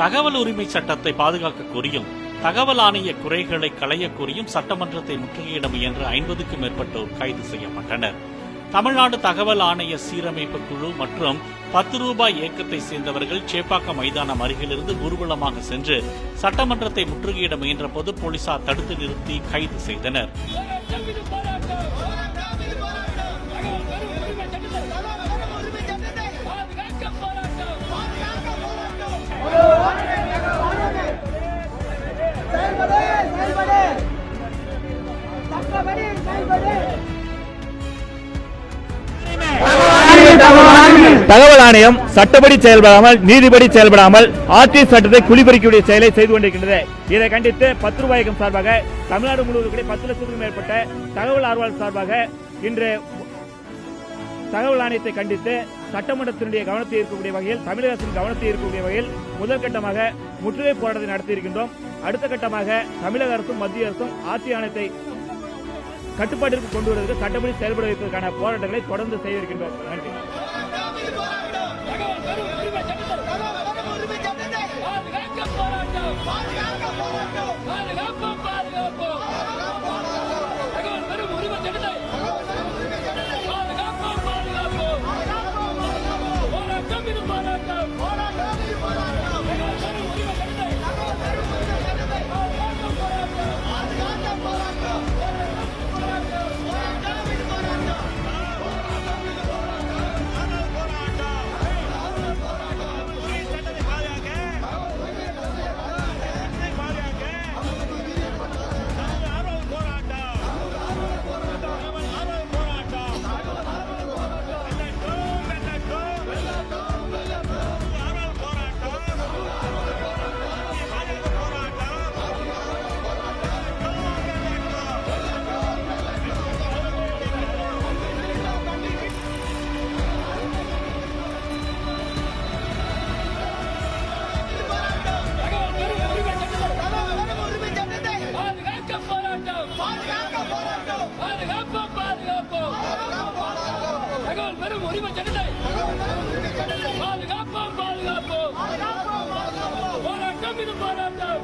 தகவல் உரிமை சட்டத்தை பாதுகாக்க கோரியும் தகவல் ஆணைய குறைகளை களைய கோரியும் சட்டமன்றத்தை முற்றுகையிட முயன்ற ஐம்பதுக்கும் மேற்பட்டோர் கைது செய்யப்பட்டனர். தமிழ்நாடு தகவல் ஆணைய சீரமைப்பு குழு மற்றும் பத்து ரூபாய் இயக்கத்தை சேர்ந்தவர்கள் சேப்பாக்கம் மைதானம் அருகிலிருந்து ஊர்வலமாக சென்று சட்டமன்றத்தை முற்றுகையிட முயன்ற போது போலீசார் தடுத்து நிறுத்தி கைது செய்தனர். தகவல் ஆணையம் சட்டப்படி செயல்படாமல் நீதிபடி செயல்படாமல் ஆர்டி சட்டத்தை குளிபறிக்கக்கூடிய செயலை செய்து கொண்டிருக்கின்றது. இதை கண்டித்து பத்து ரூபாய்க்கும் சார்பாக தமிழ்நாடு முழுவதும் பத்து லட்சத்துக்கும் மேற்பட்ட தகவல் ஆர்வலர் சார்பாக இன்று தகவல் ஆணையத்தை கண்டித்து சட்டமன்றத்தினுடைய கவனத்தை இருக்கக்கூடிய வகையில் தமிழக அரசின் கவனத்தை இருக்கக்கூடிய வகையில் முதற்கட்டமாக முற்றுகை போராட்டத்தை நடத்தியிருக்கின்றோம். அடுத்த கட்டமாக தமிழக அரசும் மத்திய அரசும் ஆட்சி ஆணையத்தை கட்டுப்பாட்டிற்கு கொண்டு வருவதற்கு சட்டப்படி செயல்பட வைப்பதற்கான போராட்டங்களை தொடர்ந்து やるやるやる உரிமை சட்டத்தை பாதுகாப்போம் பாதுகாப்போம் போராட்டம் இது போராட்டம்